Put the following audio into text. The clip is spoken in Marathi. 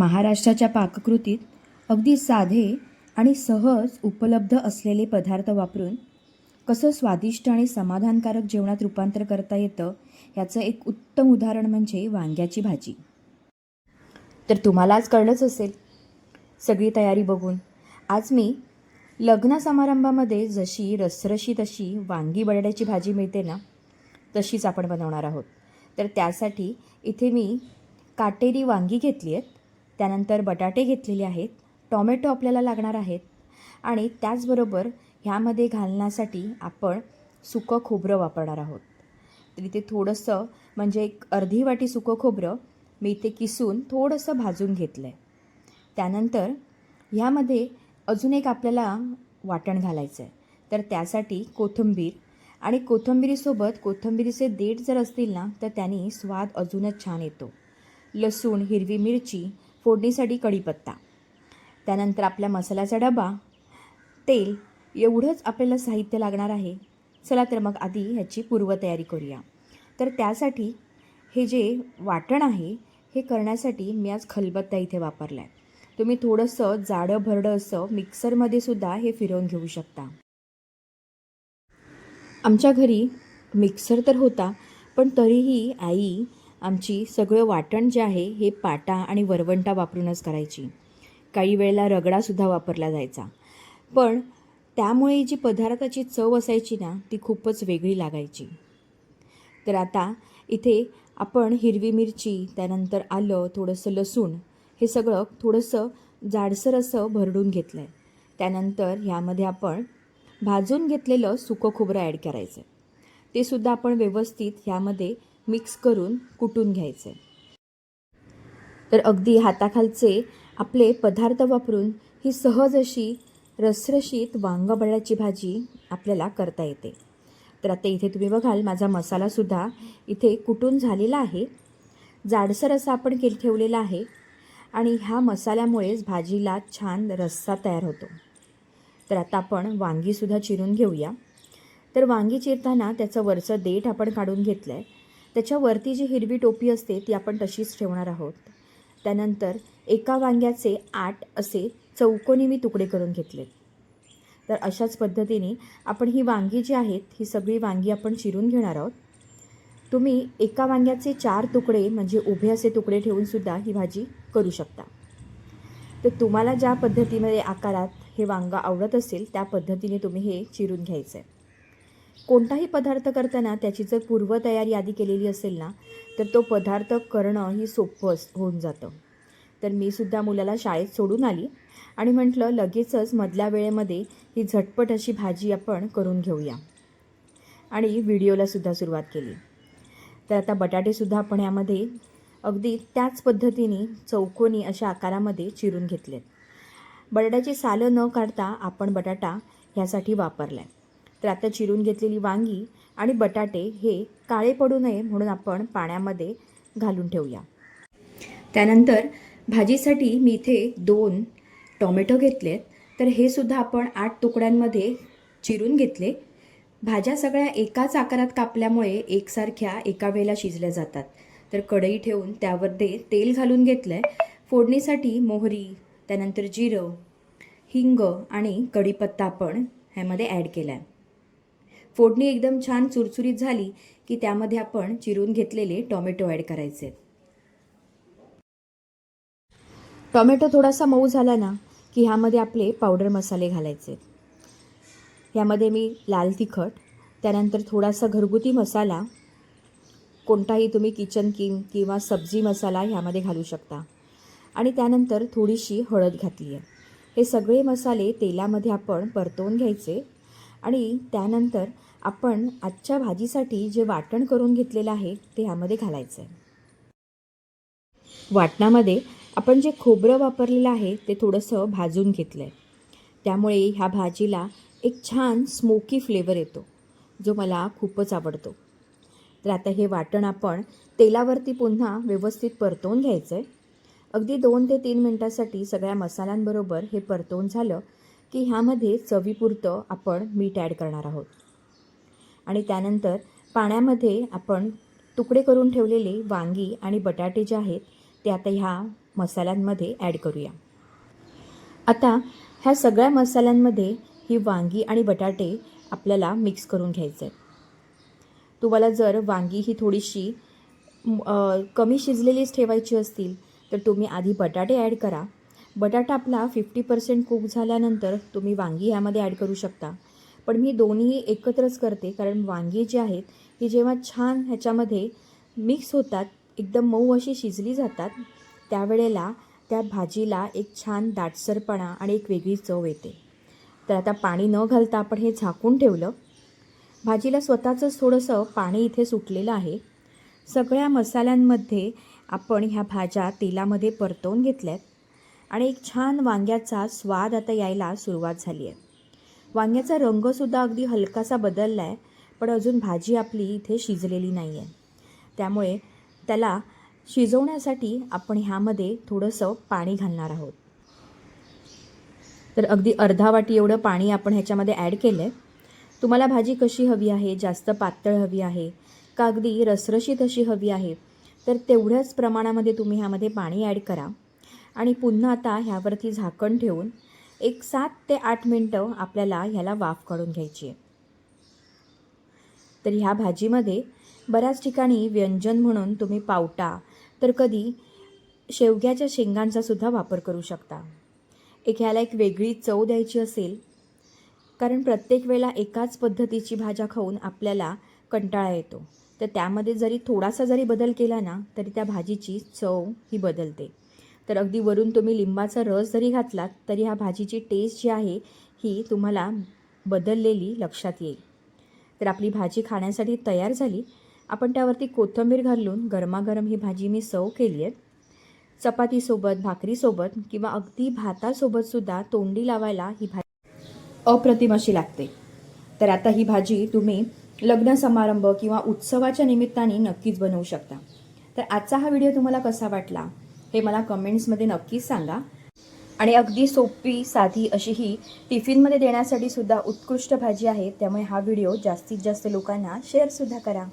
महाराष्ट्राच्या पाककृतीत अगदी साधे आणि सहज उपलब्ध असलेले पदार्थ वापरून कसं स्वादिष्ट आणि समाधानकारक जेवणात रूपांतर करता येतं याचं एक उत्तम उदाहरण म्हणजे वांग्याची भाजी. तर तुम्हाला आज कळलंच असेल. सगळी तयारी बघून. आज मी लग्न समारंभामध्ये जशी रसरशीत अशी वांगी बटाट्याची भाजी मिळते ना तशीच आपण बनवणार आहोत. तर त्यासाठी इथे मी काटेरी वांगी घेतली आहेत. त्यानंतर बटाटे घेतलेले आहेत टॉमॅटो आपल्याला लागणार आहेत आणि त्याचबरोबर ह्यामध्ये घालण्यासाठी आपण सुकं खोबरं वापरणार आहोत. तर इथे थोडंसं म्हणजे एक अर्धी वाटी सुकं खोबरं मी इथे किसून थोडंसं भाजून घेतलं आहे त्यानंतर ह्यामध्ये अजून एक आपल्याला वाटण घालायचं आहे तर त्यासाठी कोथिंबीर आणि कोथिंबिरीसोबत कोथिंबिरीचे देठ जर असतील ना तर त्यांनी स्वाद अजूनच छान येतो. लसूण हिरवी मिरची फोडणीसाठी कढीपत्ता. त्यानंतर आपल्या मसाल्याचा डबा. तेल. एवढंच आपल्याला साहित्य लागणार आहे. चला तर मग आधी ह्याची पूर्वतयारी करूया. तर त्यासाठी हे जे वाटण आहे हे करण्यासाठी मी आज खलबत्ता इथे वापरला आहे तुम्ही थोडंसं जाडं भरडं असं मिक्सरमध्ये सुद्धा हे फिरवून घेऊ शकता. आमच्या घरी मिक्सर तर होता पण तरीही आई आमची सगळं वाटण जे आहे हे पाटा आणि वरवंटा वापरूनच करायची. काही वेळेला रगडासुद्धा वापरला जायचा. पण त्यामुळे जी पदार्थाची चव असायची ना ती खूपच वेगळी लागायची. तर आता इथे आपण हिरवी मिरची त्यानंतर आलं थोडंसं लसूण हे सगळं थोडंसं जाडसर असं भरडून घेतलं आहे त्यानंतर ह्यामध्ये आपण भाजून घेतलेलं सुकं खोबरं ॲड करायचं. ते सुद्धा आपण व्यवस्थित ह्यामध्ये मिक्स करून कुटून घ्यायचे. तर अगदी हाताखालचे आपले पदार्थ वापरून ही सहज अशी रसरशीत वांगबळ्याची भाजी आपल्याला करता येते. तर आता इथे तुम्ही बघाल माझा मसालासुद्धा इथे कुटून झालेला आहे. जाडसर असा आपण केल ठेवलेला आहे आणि ह्या मसाल्यामुळेच भाजीला छान रस्सा तयार होतो. तर आता आपण वांगीसुद्धा चिरून घेऊया. तर वांगी चिरताना त्याचं वरचं देठ आपण काढून घेतलं आहे त्याच्यावरती जी हिरवी टोपी असते ती आपण तशीच ठेवणार आहोत. त्यानंतर एका वांग्याचे आठ असे चौकोनी मी तुकडे करून घेतलेत. तर अशाच पद्धतीने आपण ही वांगी जी आहेत ही सगळी वांगी आपण चिरून घेणार आहोत. तुम्ही एका वांग्याचे चार तुकडे म्हणजे उभे असे तुकडे ठेवूनसुद्धा ही भाजी करू शकता. तर तुम्हाला ज्या पद्धतीमध्ये आकारात हे वांगं आवडत असेल त्या पद्धतीने तुम्ही हे चिरून घ्यायचं आहे कोणताही पदार्थ करताना त्याची जर पूर्वतयारी आधी केलेली असेल ना तर तो पदार्थ करणं ही सोपं अस होऊन जातं. तर मी सुद्धा मुलाला शाळेत सोडून आली आणि म्हटलं लगेचच मधल्या वेळेमध्ये ही झटपट अशी भाजी आपण करून घेऊया. आणि व्हिडिओलासुद्धा सुरुवात केली. तर आता बटाटेसुद्धा आपण यामध्ये अगदी त्याच पद्धतीने चौकोनी अशा आकारामध्ये चिरून घेतलेत. बटाट्याची सालं न काढता आपण बटाटा ह्यासाठी वापरला आहे तर आता चिरून घेतलेली वांगी आणि बटाटे हे काळे पडू नये म्हणून आपण पाण्यामध्ये घालून ठेवूया. त्यानंतर भाजीसाठी मी इथे दोन टोमॅटो घेतलेत. तर हे सुद्धा आपण आठ तुकड्यांमध्ये चिरून घेतले. भाज्या सगळ्या एकाच आकारात कापल्यामुळे एकसारख्या एका वेळेला शिजल्या जातात. तर कढई ठेवून त्यावर ते तेल घालून घेतलं आहे फोडणीसाठी मोहरी त्यानंतर जिरं हिंग आणि कढीपत्ता आपण ह्यामध्ये ॲड केला आहे फोडणी एकदम छान चुरचुरीत झाली की त्यामध्ये आपण चिरून घेतलेले टोमॅटो ॲड करायचे. टोमॅटो थोडासा मऊ झाला ना की ह्यामध्ये आपले पावडर मसाले घालायचे. ह्यामध्ये मी लाल तिखट त्यानंतर थोडासा घरगुती मसाला कोणताही तुम्ही किचन किंग किंवा सब्जी मसाला ह्यामध्ये घालू शकता. आणि त्यानंतर थोडीशी हळद घातली आहे हे सगळे मसाले तेलामध्ये आपण परतवून घ्यायचे आणि त्यानंतर आपण आजच्या भाजीसाठी जे वाटण करून घेतलेलं आहे ते ह्यामध्ये घालायचं आहे वाटणामध्ये आपण जे खोबरं वापरलेलं आहे ते थोडंसं भाजून घेतलं आहे त्यामुळे ह्या भाजीला एक छान स्मोकी फ्लेवर येतो जो मला खूपच आवडतो. तर आता हे वाटण आपण तेलावरती पुन्हा व्यवस्थित परतवून घ्यायचं आहे अगदी दोन ते तीन मिनटासाठी सगळ्या मसाल्यांबरोबर हे परतवून झालं की ह्यामध्ये चवीपुरतं आपण मीठ ॲड करणार आहोत. आणि त्यानंतर पाण्यामध्ये आपण तुकडे करून ठेवलेले वांगी आणि बटाटे जे आहेत ते आता ह्या मसाल्यांमध्ये ॲड करूया. आता ह्या सगळ्या मसाल्यांमध्ये ही वांगी आणि बटाटे आपल्याला मिक्स करून घ्यायचे आहे तुम्हाला जर वांगी ही थोडीशी कमी शिजलेलीच ठेवायची असतील तर तुम्ही आधी बटाटे ॲड करा. बटाटा आपला फिफ्टी पर्सेंट कुक झाल्यानंतर तुम्ही वांगी ह्यामध्ये ॲड करू शकता. पण मी दोन्ही एकत्रच करते कारण वांगी जी आहेत ती जेव्हा छान ह्याच्यामध्ये मिक्स होतात एकदम मऊ अशी शिजली जातात त्यावेळेला त्या भाजीला एक छान दाटसरपणा आणि एक वेगळी चव येते. तर आता पाणी न घालता आपण हे झाकून ठेवलं. भाजीला स्वतःचंच थोडंसं पाणी इथे सुटलेलं आहे. सगळ्या मसाल्यांमध्ये आपण ह्या भाज्या तेलामध्ये परतवून घेतल्यात. आणि एक छान वांग्याचा स्वाद आता यायला सुरुवात झाली आहे. वांग्याचा रंगसुद्धा अगदी हलकासा बदलला आहे पण अजून भाजी आपली इथे शिजलेली नाही आहे त्यामुळे त्याला शिजवण्यासाठी आपण ह्यामध्ये थोडंसं पाणी घालणार आहोत. तर अगदी अर्धा वाटी एवढं पाणी आपण ह्याच्यामध्ये ॲड केलं आहे तुम्हाला भाजी कशी हवी आहे जास्त पातळ हवी आहे का अगदी रसरशीत अशी हवी आहे तर तेवढ्याच प्रमाणामध्ये तुम्ही ह्यामध्ये पाणी ॲड करा. आणि पुन्हा आता ह्यावरती झाकण ठेवून एक सात ते आठ मिनटं आपल्याला ह्याला वाफ काढून घ्यायची आहे. तर ह्या भाजीमध्ये बऱ्याच ठिकाणी व्यंजन म्हणून तुम्ही पावटा तर कधी शेवग्याच्या शेंगांचा सुद्धा वापर करू शकता. एक ह्याला एक वेगळी चव द्यायची असेल कारण प्रत्येक वेळेला एकाच पद्धतीची भाज्या खाऊन आपल्याला कंटाळा येतो. तर त्यामध्ये जरी थोडासा जरी बदल केला ना तरी त्या भाजीची चव ही बदलते. तर अगदी वरून तुम्ही लिंबाचा रस जरी घातलात तरी ह्या भाजीची टेस्ट जी आहे ही तुम्हाला बदललेली लक्षात येईल. तर आपली भाजी खाण्यासाठी तयार झाली. आपण त्यावरती कोथिंबीर घालून गरमागरम ही भाजी मी सर्व केली आहे. चपातीसोबत भाकरीसोबत किंवा अगदी भातासोबतसुद्धा तोंडी लावायला ही भाजी अप्रतिम अशी लागते. तर आता ही भाजी तुम्ही लग्न समारंभ किंवा उत्सवाच्या निमित्ताने नक्कीच बनवू शकता. तर आजचा हा व्हिडिओ तुम्हाला कसा वाटला? हे मला कमेंट्समध्ये नक्कीच सांगा. आणि अगदी सोपी साधी अशी ही टिफिनमध्ये देण्यासाठी सुद्धा उत्कृष्ट भाजी आहे. त्यामुळे हा व्हिडिओ जास्तीत जास्त लोकांना शेअरसुद्धा करा.